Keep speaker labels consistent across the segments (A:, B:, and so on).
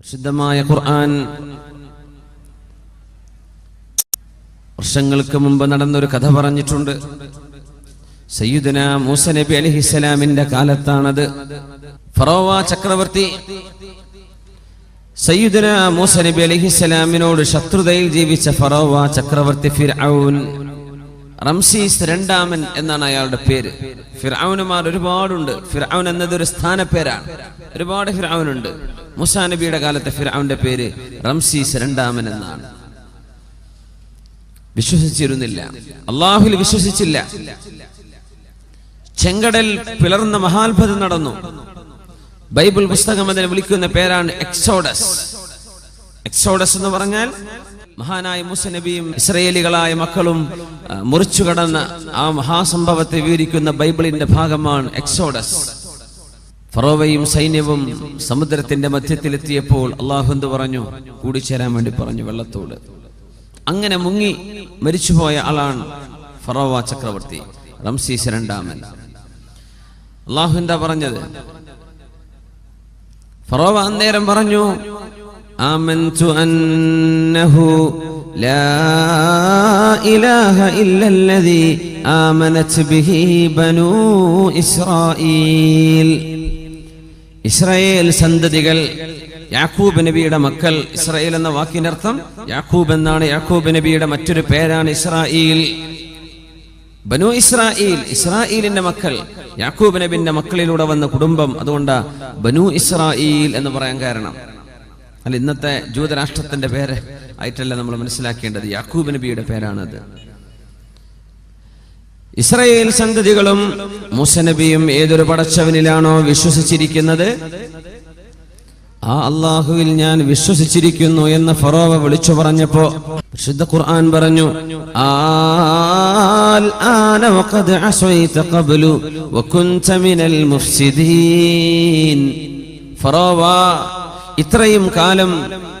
A: പ്രസിദ്ധമായ ഖുർആൻ. വർഷങ്ങൾക്ക് മുമ്പ് നടന്നൊരു കഥ പറഞ്ഞിട്ടുണ്ട്. സയ്യിദന മൂസ നബി അലിഹിസ്സലാമിന്റെ കാലത്താണത്. ഫറോവ ചക്രവർത്തി സയ്യിദന മൂസ നബി അലിഹിസ്സലാമിനോട് ശത്രുതയിൽ ജീവിച്ച ഫറോവ ചക്രവർത്തി ഫിർഔൻ. റംസീസ് രണ്ടാമൻ എന്നാണ് അയാളുടെ പേര്. ഫിർഔനുമാർ ഒരുപാടുണ്ട്. ഫിർഔൻ എന്നത് ഒരു സ്ഥാനപ്പേരാണ്. ഒരുപാട് ഫിർഔനുണ്ട് മുസാ നബിയുടെ കാലത്തെ ഫിർഔന്റെ പേര് റംസീസ് രണ്ടാമൻ എന്നാണ്. വിശ്വസിച്ചിരുന്നില്ല. അള്ളാഹുൽ വിശ്വസിച്ചില്ല. ചെങ്കടൽ പിളർന്ന മഹാത്ഭുതം നടന്നു. ബൈബിൾ പുസ്തകം അതിനെ വിളിക്കുന്ന പേരാണ് എക്സോഡസ്. എക്സോഡസ് എന്ന് പറഞ്ഞാൽ മഹാനായ മുസനബിയും ഇസ്രയേലികളായ മക്കളും മുറിച്ചു കടന്ന ആ മഹാസംഭവത്തെ വിവരിക്കുന്ന ബൈബിളിന്റെ ഭാഗമാണ് എക്സോഡസ്. ഫറോവയും സൈന്യവും സമുദ്രത്തിന്റെ മധ്യത്തിലെത്തിയപ്പോൾ അള്ളാഹു എന്ത് പറഞ്ഞു? കൂടിച്ചേരാൻ വേണ്ടി പറഞ്ഞു വെള്ളത്തോട്. അങ്ങനെ മുങ്ങി മരിച്ചുപോയ ആളാണ് ഫറോവ ചക്രവർത്തി റംസീസ് രണ്ടാമൻ അള്ളാഹു എന്താ പറഞ്ഞത്? ഫറോവ അന്നേരം പറഞ്ഞു ആമൻതു അന്നഹു ലാ ഇലാഹ الذي آمنت ബിഹി ബനൂ ഇസ്രായീൽ ഇസ്രായേൽ സന്തതികൾ യാക്കൂബ് നബിയുടെ മക്കൾ ഇസ്രായേൽ എന്ന വാക്കിന്റെ അർത്ഥം യാക്കൂബ് എന്നാണ്. യാക്കൂബ് നബിയുടെ മറ്റൊരു പേരാണ് ഇസ്രായേൽ. ബനു ഇസ്രായേൽ ഇസ്രായേലിന്റെ മക്കൾ യാക്കൂബ് നബിന്റെ മക്കളിലൂടെ വന്ന കുടുംബം അതുകൊണ്ട് ബനു ഇസ്രായേൽ എന്ന് പറയാൻ കാരണം. അല്ല ഇന്നത്തെ ജൂതരാഷ്ട്രത്തിന്റെ പേര് ആയിട്ടല്ല നമ്മൾ മനസ്സിലാക്കേണ്ടത്. യാക്കൂബ് നബിയുടെ പേരാണത് ഇസ്രയേൽ സന്തതികളും മുസനബിയും ഏതൊരു പടച്ചവനിലാണോ വിശ്വസിച്ചിരിക്കുന്നത്? ആ അള്ളാഹുവിൽ ഞാൻ വിശ്വസിച്ചിരിക്കുന്നു എന്ന് ഫറോവ വിളിച്ചു പറഞ്ഞപ്പോ വിശുദ്ധ ഖുർആൻ പറഞ്ഞു ഫറോവ ഇത്രയും കാലം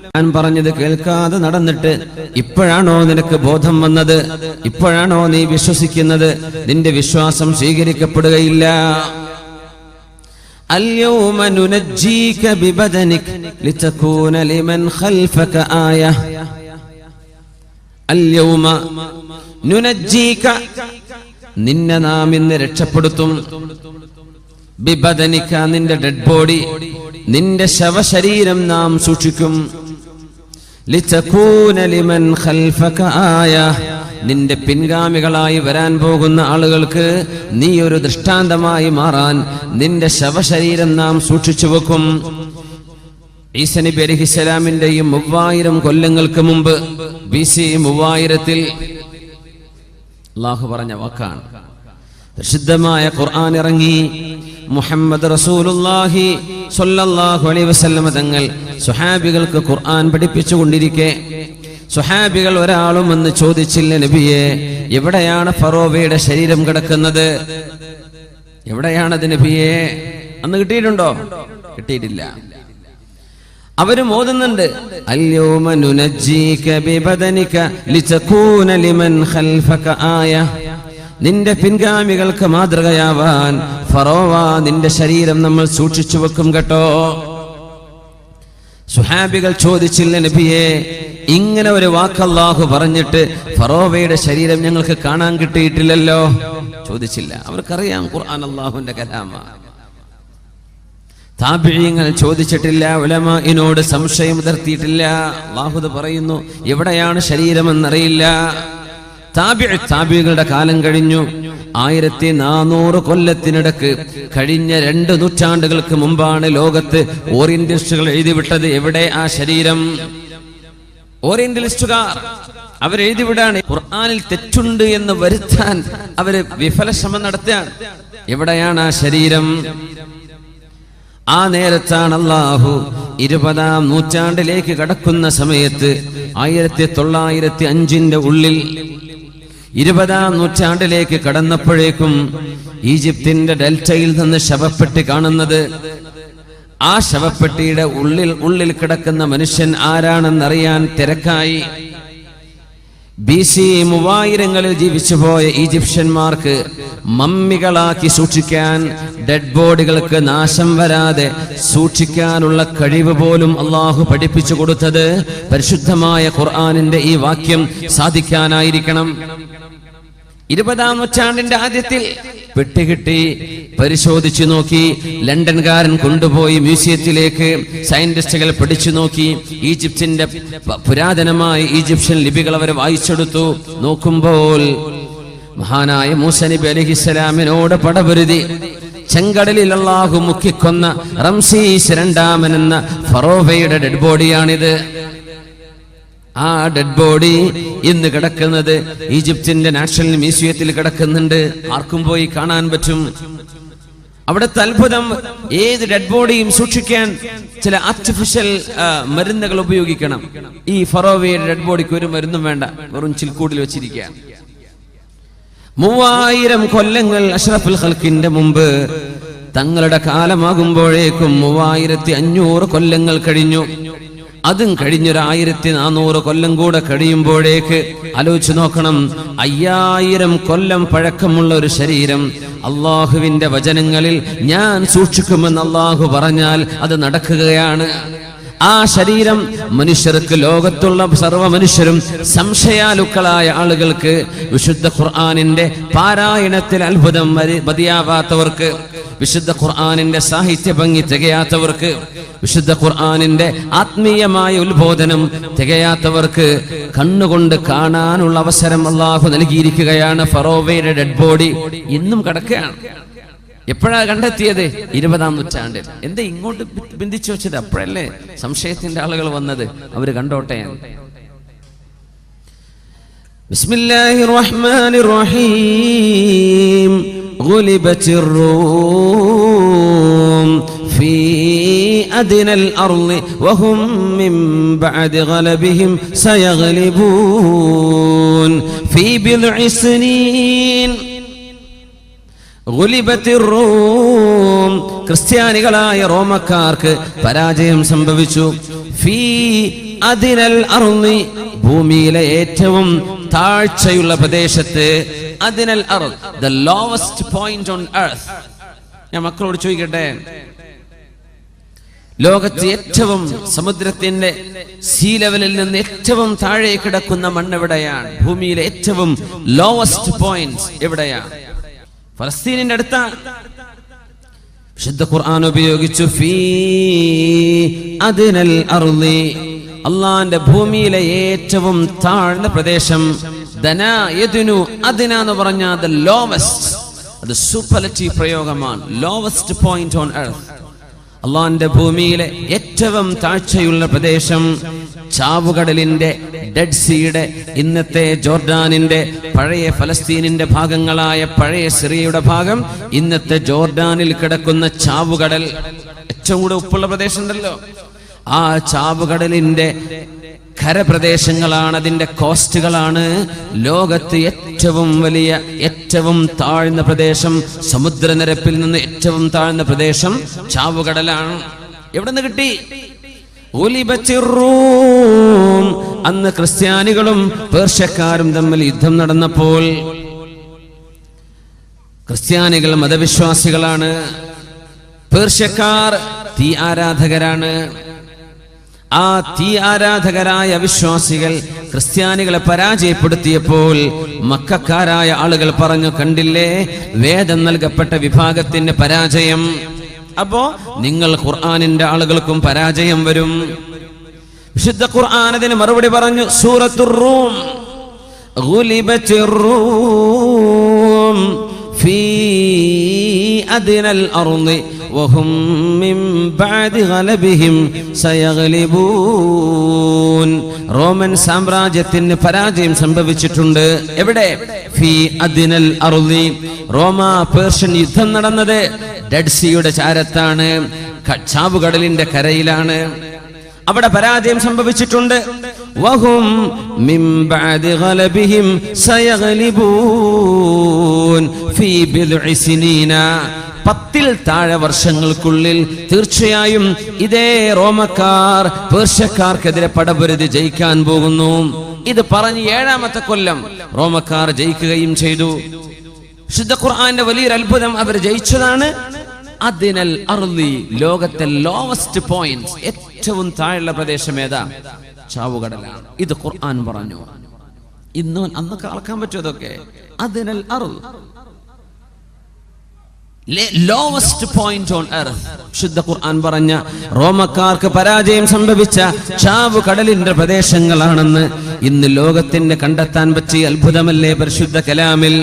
A: ഞാൻ പറഞ്ഞത് കേൾക്കാതെ നടന്നിട്ട് ഇപ്പോഴാണോ നിനക്ക് ബോധം വന്നത് ഇപ്പോഴാണോ നീ വിശ്വസിക്കുന്നത് നിന്റെ വിശ്വാസം സ്വീകരിക്കപ്പെടുകയില്ല اليوم ننجيك ببدنك لتكون لمن خلفك آية اليوم ننجيك നിന്നെ നാം ഇന്ന് രക്ഷപ്പെടുത്തും ബിബദനിക്ക നിന്റെ ഡെഡ് ബോഡി നിന്റെ ശവശരീരം നാം സൂക്ഷിക്കും. ലിമൻ ആയ നിന്റെ പിൻഗാമികളായി വരാൻ പോകുന്ന ആളുകൾക്ക് നീ ഒരു ദൃഷ്ടാന്തമായി മാറാൻ നിന്റെ ശവശരീരം നാം സൂക്ഷിച്ചു വെക്കും. ഈസനബി അലഹിസ്സലാമിന്റെയും മൂവായിരം കൊല്ലങ്ങൾക്ക് മുമ്പ് ബി സി മൂവായിരത്തിൽ അള്ളാഹു പറഞ്ഞ വാക്കാണ്. പ്രസിദ്ധമായ ഖുർആൻ ഇറങ്ങി മുഹമ്മദ് റസൂലുല്ലാഹി സ്വല്ലല്ലാഹു അലൈഹി വസല്ലമ തങ്ങൾ സുഹാബികൾക്ക് ഖുർആൻ പഠിപ്പിച്ചു കൊണ്ടിരിക്കെ സുഹാബികൾ ഒരാളും എന്ന് ചോദിച്ചില്ല നബിയെ എവിടെയാണ് ഫറോവയുടെ ശരീരം കിടക്കുന്നത്? എവിടെയാണ് എവിടെയാണത് നബിയെ? അന്ന് കിട്ടിയിട്ടുണ്ടോ? കിട്ടിയിട്ടില്ല. അവരും ഓതുന്നുണ്ട്. അല്യോമനുനജ്ജീക ബിബദനിക ലിതകൂന ലിമൻ ഖൽഫക ആയ നിന്റെ പിൻഗാമികൾക്ക് മാതൃകയാവാൻ ഫറോവ നിന്റെ ശരീരം നമ്മൾ സൂക്ഷിച്ചു വെക്കും കേട്ടോ. സുഹാബികൾ ചോദിച്ചില്ല നബിയെ ഇങ്ങനെ ഒരു വാക്കല്ലാഹു പറഞ്ഞിട്ട് ഫറോവയുടെ ശരീരം ഞങ്ങൾക്ക് കാണാൻ കിട്ടിയിട്ടില്ലല്ലോ? ചോദിച്ചില്ല. അവർക്കറിയാം ഖുർആൻ അള്ളാഹുവിന്റെ കലാമ. താപിഴയങ്ങൾ ചോദിച്ചിട്ടില്ല ഉലമ ഇനോട് സംശയം ഉതിർത്തിയിട്ടില്ല അള്ളാഹുദ് പറയുന്നു എവിടെയാണ് ശരീരമെന്നറിയില്ല. താബി കാലം കഴിഞ്ഞു. ആയിരത്തി നാനൂറ് കൊല്ലത്തിനിടക്ക് കഴിഞ്ഞ രണ്ട് നൂറ്റാണ്ടുകൾക്ക് മുമ്പാണ് ലോകത്ത് ഓറിയന്റലിസ്റ്റുകൾ എഴുതിവിട്ടത് എവിടെ ആ ശരീരം? ഓറിയന്റലിസ്റ്റുകാർ അവരെഴുതിവിടാണ് ഖുർആാനിൽ തെറ്റുണ്ട് എന്ന് വരുത്താൻ അവർ വിഫല ശ്രമം എവിടെയാണ് ആ ശരീരം? ആ നേരത്താണ് അള്ളാഹു ഇരുപതാം നൂറ്റാണ്ടിലേക്ക് കടക്കുന്ന സമയത്ത് ആയിരത്തി തൊള്ളായിരത്തി അഞ്ചിന്റെ ഉള്ളിൽ ഇരുപതാം നൂറ്റാണ്ടിലേക്ക് കടന്നപ്പോഴേക്കും ഈജിപ്തിന്റെ ഡെൽറ്റയിൽ നിന്ന് ശവപ്പെട്ടി കാണുന്നത്. ആ ശവപ്പെട്ടിയുടെ ഉള്ളിൽ ഉള്ളിൽ കിടക്കുന്ന മനുഷ്യൻ ആരാണെന്നറിയാൻ തിരക്കായി. ബി സി മൂവായിരങ്ങളിൽ ജീവിച്ചുപോയ ഈജിപ്ഷ്യന്മാർക്ക് മമ്മികളാക്കി സൂക്ഷിക്കാൻ ഡെഡ് ബോഡികൾക്ക് നാശം വരാതെ സൂക്ഷിക്കാനുള്ള കഴിവ് പോലും അള്ളാഹു പഠിപ്പിച്ചു കൊടുത്തത് പരിശുദ്ധമായ ഖുർആാനിന്റെ ഈ വാക്യം സാധിക്കാനായിരിക്കണം. ഇരുപതാം നൂറ്റാണ്ടിന്റെ ആദ്യത്തിൽ പെട്ടുകിട്ടി പരിശോധിച്ചു നോക്കി. ലണ്ടൻകാരൻ കൊണ്ടുപോയി മ്യൂസിയത്തിലേക്ക് സയന്റിസ്റ്റുകൾ പഠിച്ചു നോക്കി. ഈജിപ്തിന്റെ പുരാതനമായ ഈജിപ്ഷ്യൻ ലിപികൾ അവർ വായിച്ചെടുത്തു. നോക്കുമ്പോൾ മഹാനായ മൂസ നബി അലഹിസ്സലാമിനോട് പടപൊരുതി. ചെങ്കടലിൽ അള്ളാഹു മുക്കിക്കൊന്ന റംസീസ് രണ്ടാമൻ എന്ന ഫറോവയുടെ ഡെഡ് ബോഡിയാണിത്. ആ ഡെഡ് ബോഡി ഇന്ന് കിടക്കുന്നത് ഈജിപ്തിന്റെ നാഷണൽ മ്യൂസിയത്തിൽ കിടക്കുന്നുണ്ട്. ആർക്കും പോയി കാണാൻ പറ്റും. അവിടുത്തെ അത്ഭുതം ഏത് ഡെഡ് ബോഡിയും സൂക്ഷിക്കാൻ ചില ആർട്ടിഫിഷ്യൽ മരുന്നുകൾ ഉപയോഗിക്കണം. ഈ ഫറോവയുടെ ഡെഡ് ബോഡിക്ക് ഒരു മരുന്നും വേണ്ട. വെറും ചിൽക്കൂടിൽ വെച്ചിരിക്കുകയാണ്. മൂവായിരം കൊല്ലങ്ങൾ അഷ്റഫുൽ ഹൽക്കിന്റെ മുമ്പ് തങ്ങളുടെ കാലമാകുമ്പോഴേക്കും മൂവായിരത്തി അഞ്ഞൂറ് കൊല്ലങ്ങൾ കഴിഞ്ഞു. അതും കഴിഞ്ഞൊരായിരത്തി നാനൂറ് കൊല്ലം കൂടെ കഴിയുമ്പോഴേക്ക് ആലോചിച്ചു നോക്കണം. അയ്യായിരം കൊല്ലം പഴക്കമുള്ള ഒരു ശരീരം അള്ളാഹുവിന്റെ വചനങ്ങളിൽ ഞാൻ സൂക്ഷിക്കുമെന്ന് അള്ളാഹു പറഞ്ഞാൽ അത് നടക്കുകയാണ്. ആ ശരീരം മനുഷ്യർക്ക് ലോകത്തുള്ള സർവ മനുഷ്യരും സംശയാലുക്കളായ ആളുകൾക്ക് വിശുദ്ധ ഖുർആാനിന്റെ പാരായണത്തിൽ അത്ഭുതം മതിയാവാത്തവർക്ക് വിശുദ്ധ ഖുർആാനിന്റെ സാഹിത്യ ഭംഗി തികയാത്തവർക്ക് വിശുദ്ധ ഖുർആാനിന്റെ ആത്മീയമായ ഉത്ബോധനം തികയാത്തവർക്ക് കണ്ണുകൊണ്ട് കാണാനുള്ള അവസരം അള്ളാഹു നൽകിയിരിക്കുകയാണ്. ഫറോവയുടെ ഡെഡ് ബോഡി ഇന്നും കിടക്കുകയാണ്. എപ്പോഴാ കണ്ടെത്തിയത്? ഇരുപതാം നൂറ്റാണ്ടിൽ. എന്താ ഇങ്ങോട്ട് ബിന്ദിച്ചു വെച്ചത്? അപ്പോഴല്ലേ സംശയത്തിന്റെ ആളുകൾ വന്നത്. അവർ കണ്ടോട്ടെ? ബിസ്മില്ലാഹിർ റഹ്മാനിർ റഹീം. غلبت الروم في أدنى الأرض وهم من بعد غلبهم سيغلبون في بضع سنين ഗുലിബത്തി റൂം ക്രിസ്ത്യാനികളായ റോമക്കാർക്ക് പരാജയം സംഭവിച്ചു ഫീ അതിനൽ അറുന്നി ഭൂമിയിലെ ഏറ്റവും താഴ്ചയുള്ള പ്രദേശത്ത് അതിനൽ അർ the lowest point on earth ഞാൻ മക്കളോട് ചോദിക്കട്ടെ? ലോകത്ത് ഏറ്റവും സമുദ്രത്തിന്റെ സീ ലെവലിൽ നിന്ന് ഏറ്റവും താഴെ കിടക്കുന്ന മണ്ണ് എവിടെയാണ്? ഭൂമിയിലെ ഏറ്റവും ലോവസ്റ്റ് പോയിന്റ് എവിടെയാണ്? ഫലസ്തീനിന്റെ അടുത്താണ് വിശുദ്ധ ഖുർആൻ ഉപയോഗിച്ചു ഫീ അതിനൽ അർളി അള്ളാന്റെ ഭൂമിയിലെ ഏറ്റവും താഴ്ന്ന പ്രദേശം ദന യദുനു അതിന എന്ന് പറഞ്ഞ ദ ലോവസ്റ്റ് അത് സൂപ്പർലറ്റീവ് പ്രയോഗമാണ്. ലോവസ്റ്റ് പോയിന്റ് ഓൺ എർത്ത് അള്ളാന്റെ ഭൂമിയിലെ ഏറ്റവും താഴ്ചയുള്ള പ്രദേശം ചാവുകടലിന്റെ ഡെഡ് സീയുടെ ഇന്നത്തെ ജോർഡാനിന്റെ പഴയ ഫലസ്തീനിന്റെ ഭാഗങ്ങളായ പഴയ സിറിയയുടെ ഭാഗം ഇന്നത്തെ ജോർഡാനിൽ കിടക്കുന്ന ചാവുകടൽ. ഏറ്റവും കൂടെ ഉപ്പുള്ള പ്രദേശം ഉണ്ടല്ലോ. ആ ചാവുകടലിന്റെ കരപ്രദേശങ്ങളാണ് അതിന്റെ കോസ്റ്റുകളാണ്. ലോകത്ത് ഏറ്റവും വലിയ ഏറ്റവും താഴ്ന്ന പ്രദേശം സമുദ്രനിരപ്പിൽ നിന്ന് ഏറ്റവും താഴ്ന്ന പ്രദേശം ചാവുകടലാണ്. എവിടെ നിന്ന് കിട്ടി. അന്ന് ക്രിസ്ത്യാനികളും പേർഷ്യക്കാരും തമ്മിൽ യുദ്ധം നടന്നപ്പോൾ ക്രിസ്ത്യാനികൾ മതവിശ്വാസികളാണ്. പേർഷ്യക്കാർ തീ ആരാധകരാണ്. ആ തീ ആരാധകരായ വിശ്വാസികൾ ക്രിസ്ത്യാനികളെ പരാജയപ്പെടുത്തിയപ്പോൾ മക്കാരായ ആളുകൾ പറഞ്ഞു കണ്ടില്ലേ? വേദം നൽകപ്പെട്ട വിഭാഗത്തിന്റെ പരാജയം. അപ്പോ നിങ്ങൾ ഖുർആാനിന്റെ ആളുകൾക്കും പരാജയം വരും. വിശുദ്ധ ഖുർആൻ അതിന് മറുപടി പറഞ്ഞു സൂറത്തുർ റൂം റൂം ഫീ അദിനൽ وهم من بعد غلبهم سيغلبون റോമൻ സാമ്രാജ്യത്തിന് പരാജയം സംഭവിച്ചിട്ടുണ്ട് എവിടെ ഫി അദിനൽ അറുളി റോമ പേർഷ്യൻ യുദ്ധം നടന്നത് ഡെഡ് സിയുടെ ചാരത്താണ് ക- ചാവുകടലിന്റെ കരയിലാണ് അവിടെ പരാജയം സംഭവിച്ചിട്ടുണ്ട് വഹും പത്തിൽ താഴെ വർഷങ്ങൾക്കുള്ളിൽ തീർച്ചയായും ഇതേ റോമക്കാർ പേർഷ്യക്കാർക്കെതിരെ പടപൊരുതി ജയിക്കാൻ പോകുന്നു. ഇത് പറഞ്ഞ് ഏഴാമത്തെ കൊല്ലം റോമക്കാർ ജയിക്കുകയും ചെയ്തു. ശുദ്ധ ഖുർആന്റെ വലിയൊരു അത്ഭുതം അവർ ജയിച്ചതാണ്. അതിനാൽ അറുതി ലോകത്തെ ലോവസ്റ്റ് പോയിന്റ് ഏറ്റവും താഴെയുള്ള പ്രദേശം ഏതാ? ചാവുകടലാണ് ഇത് ഖുർആൻ പറഞ്ഞു. ഇന്ന് അന്നൊക്കെ അളക്കാൻ പറ്റുമതൊക്കെ അതിനാൽ അറുൽ ലോവസ്റ്റ് പോയിന്റ് ഓൺ എർത്ത് ശുദ്ധ ഖുർആൻ പറഞ്ഞ റോമക്കാർക്ക് പരാജയം സംഭവിച്ച ചാവ് കടലിന്റെ പ്രദേശങ്ങളാണെന്ന് ഇന്ന് ലോകത്തിന് കണ്ടെത്താൻ പറ്റിയ അത്ഭുതമല്ലേ പരിശുദ്ധ കലാമിൽ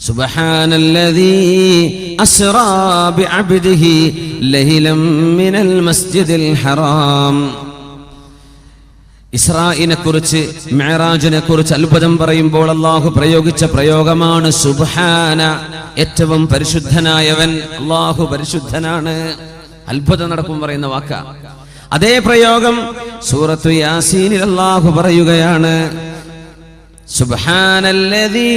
A: سبحان الذي أسرى بعبده ليلا من المسجد الحرام ഇസ്രായിനെ കുറിച്ച് മെഹറാജിനെ കുറിച്ച് അത്ഭുതം പറയുമ്പോൾ അള്ളാഹു പ്രയോഗിച്ച പ്രയോഗമാണ് സുബാന ഏറ്റവും പരിശുദ്ധനായവൻ അള്ളാഹു പരിശുദ്ധനാണ്. അത്ഭുതം നടക്കും പറയുന്ന വാക്ക. അതേ പ്രയോഗം സൂറത്തു യാസീനിൽ അള്ളാഹു പറയുകയാണ്. സുബാനല്ലതി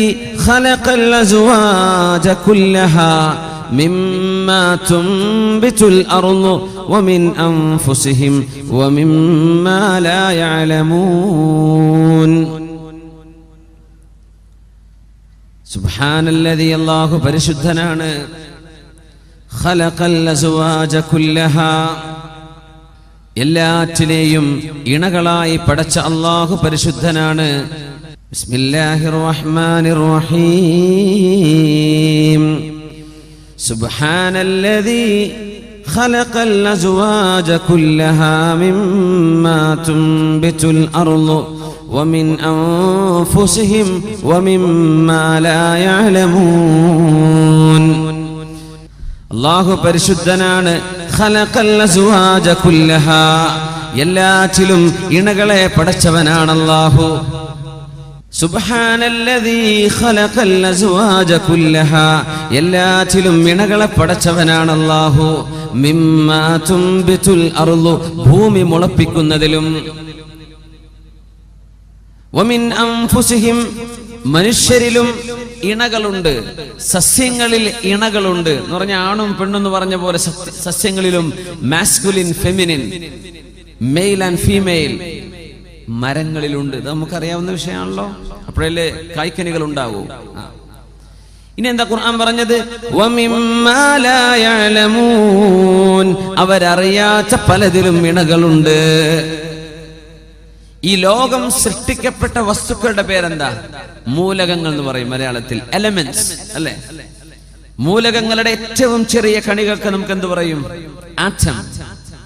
A: الذي خلق الأزواج كلها مما تنبت الأرض ومن أنفسهم ومما لا يعلمون سبحان الذي الله പരിശുദ്ധനാണ് خلق الأزواج كلها എല്ലാറ്റിനെയും ഇണകളായി പടച്ച അള്ളാഹു പരിശുദ്ധനാണ് بسم الله الرحمن الرحيم سبحان الذي خلق الأزواج كلها مما تنبت الأرض ومن أنفسهم ومما لا يعلمون അള്ളാഹു പരിശുദ്ധനാണ് ഖലഖൽ അസ്വാജ കുല്ലഹ എല്ലാറ്റിലും ഇണകളെ പടച്ചവനാണ് അള്ളാഹു എല്ലാറ്റിലും ഇണകളെ പടച്ചവനാണ് അർളു ഭൂമി മുളപ്പിക്കുന്നതിലും. മനുഷ്യരിലും ഇണകളുണ്ട്. സസ്യങ്ങളിൽ ഇണകളുണ്ട്. എന്ന് പറഞ്ഞ ആണും പെണ്ണെന്ന് പറഞ്ഞ പോലെ സസ്യങ്ങളിലും masculine feminine male and female മരങ്ങളിലുണ്ട്. ഇത് നമുക്കറിയാവുന്ന വിഷയമാണല്ലോ. അപ്പോഴല്ലേ കായ്ക്കനികൾ ഉണ്ടാവൂ. ഇനി എന്താ ഖുർആൻ പറഞ്ഞത്. അവരറിയാത്ത പലതിലും ഇണകളുണ്ട്. ഈ ലോകം സൃഷ്ടിക്കപ്പെട്ട വസ്തുക്കളുടെ പേരെന്താ? മൂലകങ്ങൾ എന്ന് പറയും മലയാളത്തിൽ. എലമെന്റ്സ് അല്ലെ? മൂലകങ്ങളുടെ ഏറ്റവും ചെറിയ കണികൾക്ക് നമുക്ക് എന്ത് പറയും? ആറ്റം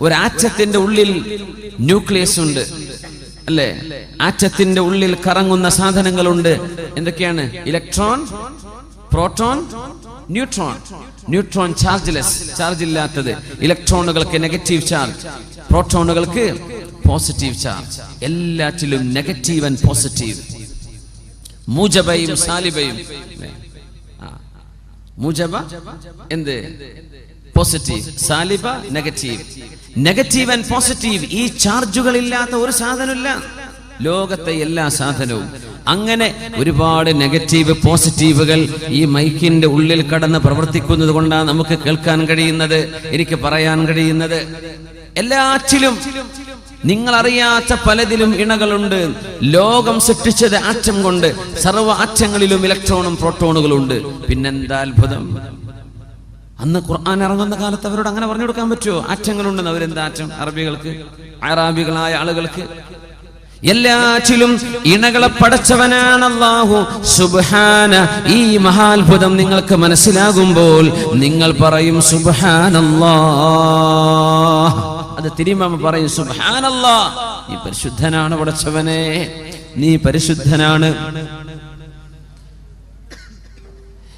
A: ഒരു ആറ്റത്തിന്റെ ഉള്ളിൽ ന്യൂക്ലിയസ് ഉണ്ട്. അല്ലെ? ആറ്റത്തിന്റെ ഉള്ളിൽ കറങ്ങുന്ന സാധനങ്ങളുണ്ട്. എന്തൊക്കെയാണ്? Electron proton neutron. Neutron chargeless charge ഇല്ലാത്തത് ഇലക്ട്രോണുകൾക്ക് നെഗറ്റീവ് ചാർജ്. പ്രോട്ടോണുകൾക്ക് പോസിറ്റീവ് ചാർജ്. എല്ലാറ്റിലും നെഗറ്റീവ് ആൻഡ് പോസിറ്റീവ്. മൂജബയും സാലിബയും. മൂജബ എന്ത്? പോസിറ്റീവ് സാലിബ നെഗറ്റീവ് നെഗറ്റീവ് ആൻഡ് പോസിറ്റീവ് ഈ ചാർജുകൾ ഇല്ലാത്ത ഒരു സാധനമില്ല. ലോകത്തെ എല്ലാ സാധനവും. അങ്ങനെ ഒരുപാട് നെഗറ്റീവ് പോസിറ്റീവുകൾ ഈ മൈക്കിന്റെ ഉള്ളിൽ കടന്ന് പ്രവർത്തിക്കുന്നത് കൊണ്ടാണ് നമുക്ക് കേൾക്കാൻ കഴിയുന്നത് എനിക്ക് പറയാൻ കഴിയുന്നത്. എല്ലാറ്റിലും നിങ്ങൾ അറിയാത്ത പലതിലും ഇണകളുണ്ട്. ലോകം സൃഷ്ടിച്ചത് ആറ്റം കൊണ്ട് സർവ ആറ്റങ്ങളിലും ഇലക്ട്രോണും പ്രോട്ടോണുകളും ഉണ്ട് പിന്നെന്താ അത്ഭുതം? അന്ന് ഖുർആൻ ഇറങ്ങുന്ന കാലത്ത് അവരോട് അങ്ങനെ പറഞ്ഞു കൊടുക്കാൻ പറ്റുമോ? ആറ്റങ്ങളുണ്ടെന്ന് അവരെന്താ ആറ്റം? അറബികൾക്ക് അറാബികളായ ആളുകൾക്ക്. എല്ലാറ്റിലും ഇണകളെ പടച്ചവനാണ് അല്ലാഹു. സുബ്ഹാന ഈ മഹാത്ഭുതം നിങ്ങൾക്ക് മനസ്സിലാകുമ്പോൾ നിങ്ങൾ പറയും സുബ്ഹാനല്ലാഹ്. അത് തിരിമാമ പറയും സുബ്ഹാനല്ലാഹ്. നീ പരിശുദ്ധനാണ് പടച്ചവനെ. നീ പരിശുദ്ധനാണ്.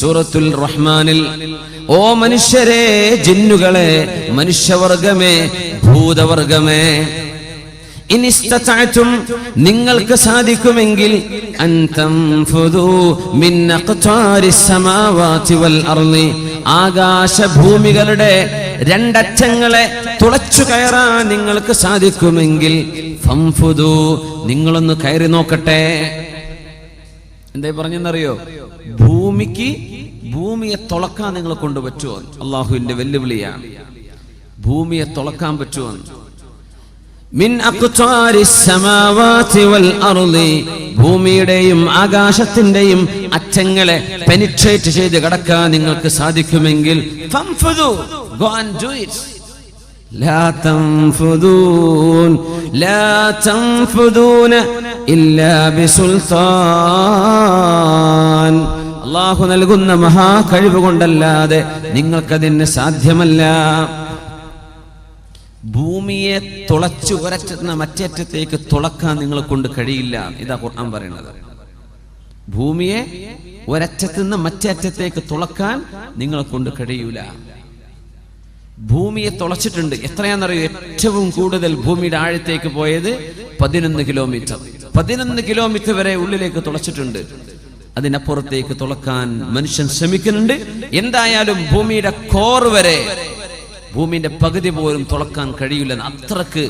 A: സൂറത്തുൽ റഹ്മാനിൽ ഓ മനുഷ്യരെ ജിന്നുകളെ മനുഷ്യവർഗമേ ഭൂതവർഗമേ ഇനിസ്തതഅതും നിങ്ങൾക്ക് സാധിക്കുമെങ്കിൽ അൻ തൻഫുദൂ മിൻ അഖ്താരിസ് സമാവാതി വൽ അർളി. ആകാശ ഭൂമികളുടെ രണ്ടറ്റങ്ങളെ തുളച്ചു കയറാൻ നിങ്ങൾക്ക് സാധിക്കുമെങ്കിൽ നിങ്ങളൊന്ന് കയറി നോക്കട്ടെ. എന്തായി പറഞ്ഞെന്നറിയോ ഭൂമിക്ക് ഭൂമിയെ തുളക്കാൻ നിങ്ങളെ കൊണ്ട് പറ്റുമോ അള്ളാഹുവിന്റെ വെല്ലുവിളിയാണ് ഭൂമിയെ തുളക്കാൻ പറ്റുമോ മിൻ അഖ്താരിസ് സമാവാതി വൽ അർളി ഭൂമിയുടെയും ആകാശത്തിന്റെയും അറ്റങ്ങളെ പെനിട്രേറ്റ് ചെയ്ത് കടക്കാൻ നിങ്ങൾക്ക് സാധിക്കുമെങ്കിൽ ഫംഫുദു ഗോ ആൻഡ് ഡു ഇറ്റ് لا تنفذون لا تنفذون إلا بسلطان അള്ളാഹു നൽകുന്ന മഹാ കഴിവ് കൊണ്ടല്ലാതെ നിങ്ങൾക്കതിന് സാധ്യമല്ല. ഭൂമിയെ തുളച്ചു ഒരറ്റത്തുനിന്ന് മറ്റേറ്റത്തേക്ക് തുളക്കാൻ നിങ്ങളെ കൊണ്ട് കഴിയില്ല ഇതാ ഖുർആൻ പറയുന്നത്. ഭൂമിയെ ഒരറ്റത്തുനിന്ന് മറ്റേറ്റത്തേക്ക് തുളക്കാൻ നിങ്ങളെ കൊണ്ട് കഴിയൂല. ഭൂമിയെ തുളച്ചിട്ടുണ്ട്. എത്രയാണെന്നറിയോ? ഏറ്റവും കൂടുതൽ ഭൂമിയുടെ ആഴത്തേക്ക് പോയത് പതിനൊന്ന് കിലോമീറ്റർ പതിനൊന്ന് കിലോമീറ്റർ വരെ ഉള്ളിലേക്ക് തുളച്ചിട്ടുണ്ട്. അതിനപ്പുറത്തേക്ക് തുളക്കാൻ മനുഷ്യൻ ശ്രമിക്കുന്നുണ്ട്. എന്തായാലും ഭൂമിയുടെ കോർ വരെ ഭൂമിയുടെ പകുതി പോലും തുളക്കാൻ കഴിയില്ലെന്ന് അത്രയ്ക്ക്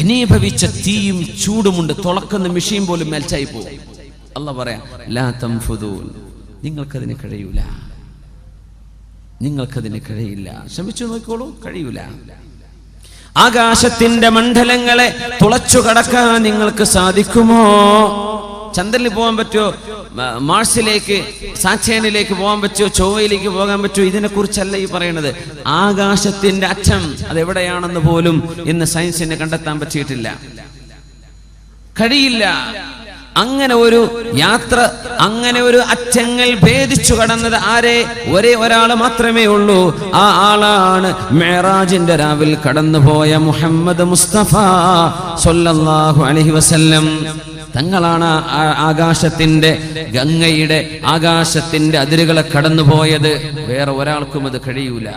A: ഘനീഭവിച്ച തീയും ചൂടുമുണ്ട്. തുളക്കുന്ന മെഷീൻ പോലും മെൽച്ചായി പോകും. അല്ല പറയാം ലാ നിങ്ങൾക്കതിന് കഴിയൂല. നിങ്ങൾക്കതിന് കഴിയില്ല. ശ്രമിച്ചു നോക്കിക്കോളൂ കഴിയൂല. ആകാശത്തിന്റെ മണ്ഡലങ്ങളെ തുളച്ചു കടക്കാൻ നിങ്ങൾക്ക് സാധിക്കുമോ? ചന്ദ്രനിൽ പോകാൻ പറ്റുമോ? മാർസിലേക്ക് സാച്ചേനിലേക്ക് പോകാൻ പറ്റുമോ? ചൊവ്വയിലേക്ക് പോകാൻ പറ്റുമോ? ഇതിനെ കുറിച്ചല്ല ഈ പറയുന്നത് ആകാശത്തിന്റെ അറ്റം അതെവിടെയാണെന്ന് പോലും ഇന്ന് സയൻസിന് കണ്ടെത്താൻ പറ്റിയിട്ടില്ല. കഴിയില്ല. അങ്ങനെ ഒരു യാത്ര അങ്ങനെ ഒരു അറ്റങ്ങൾ ഭേദിച്ചു കടന്നത് ആരെ? ഒരേ ഒരാൾ മാത്രമേ ഉള്ളൂ. ആ ആളാണ് മേറാജിന്റെ രാവിൽ കടന്നുപോയ മുഹമ്മദ് മുസ്തഫ സൊല്ലാഹു അലഹി വസല്ലം. തങ്ങളാണ് ആകാശത്തിന്റെ ഗംഗയുടെ ആകാശത്തിന്റെ അതിരുകളെ കടന്നുപോയത്. വേറെ ഒരാൾക്കും അത് കഴിയൂല.